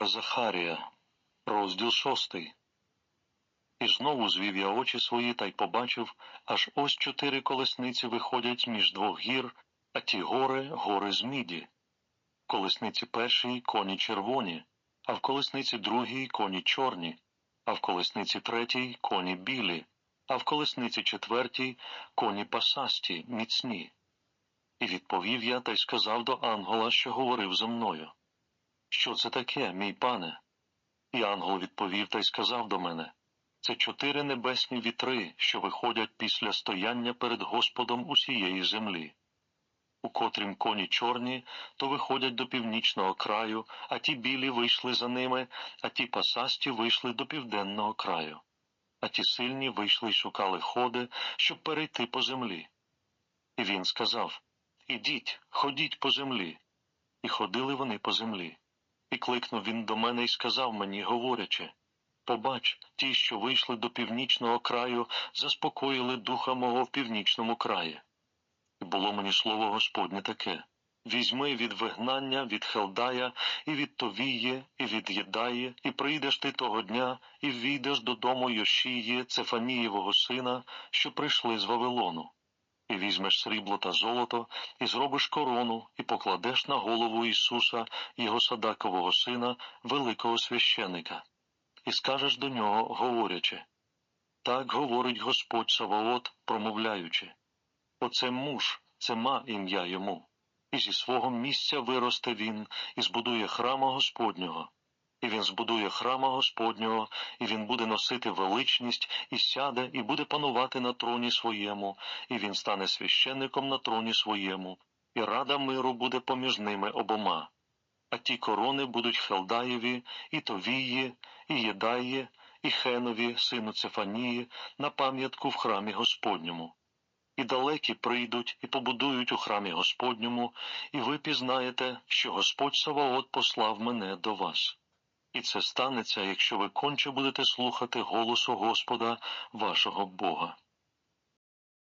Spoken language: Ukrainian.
Захарія, розділ шостий. І знову звів я очі свої та й побачив, аж ось чотири колесниці виходять між двох гір, а ті гори гори з міді. Колесниці першій коні червоні, а в колесниці другій коні чорні, а в колесниці третій коні білі, а в колесниці четвертій коні пасасті, міцні. І відповів я та й сказав до ангела, що говорив зо мною. Що це таке, мій пане? І ангел відповів та й сказав до мене це чотири небесні вітри, що виходять після стояння перед Господом усієї землі. У котрім коні чорні, то виходять до північного краю, а ті білі вийшли за ними, а ті пасасті вийшли до південного краю, а ті сильні вийшли й шукали ходи, щоб перейти по землі. І він сказав Ідіть, ходіть по землі. І ходили вони по землі. І кликнув він до мене і сказав мені, говорячи Побач, ті, що вийшли до північного краю, заспокоїли духа мого в північному краї. І було мені слово Господнє таке візьми від вигнання, від Хелдая, і від Товіє, і від Єдає, і прийдеш ти того дня, і ввійдеш додому Йошії, Цефанієвого сина, що прийшли з Вавилону. І візьмеш срібло та золото, і зробиш корону, і покладеш на голову Ісуса, його садакового сина, великого священика, і скажеш до нього, говорячи так говорить Господь Саваот, промовляючи Оце муж, це ма ім'я йому, і зі свого місця виросте він, і збудує храма Господнього. І він збудує храма Господнього, і він буде носити величність, і сяде, і буде панувати на троні своєму, і він стане священником на троні своєму, і рада миру буде поміж ними обома. А ті корони будуть Хелдаєві, і Товії, і Єдаї, і Хенові, сину Цефанії, на пам'ятку в храмі Господньому. І далекі прийдуть і побудують у храмі Господньому, і ви пізнаєте, що Господь Саваот послав мене до вас. І це станеться, якщо ви конче будете слухати голосу Господа вашого Бога.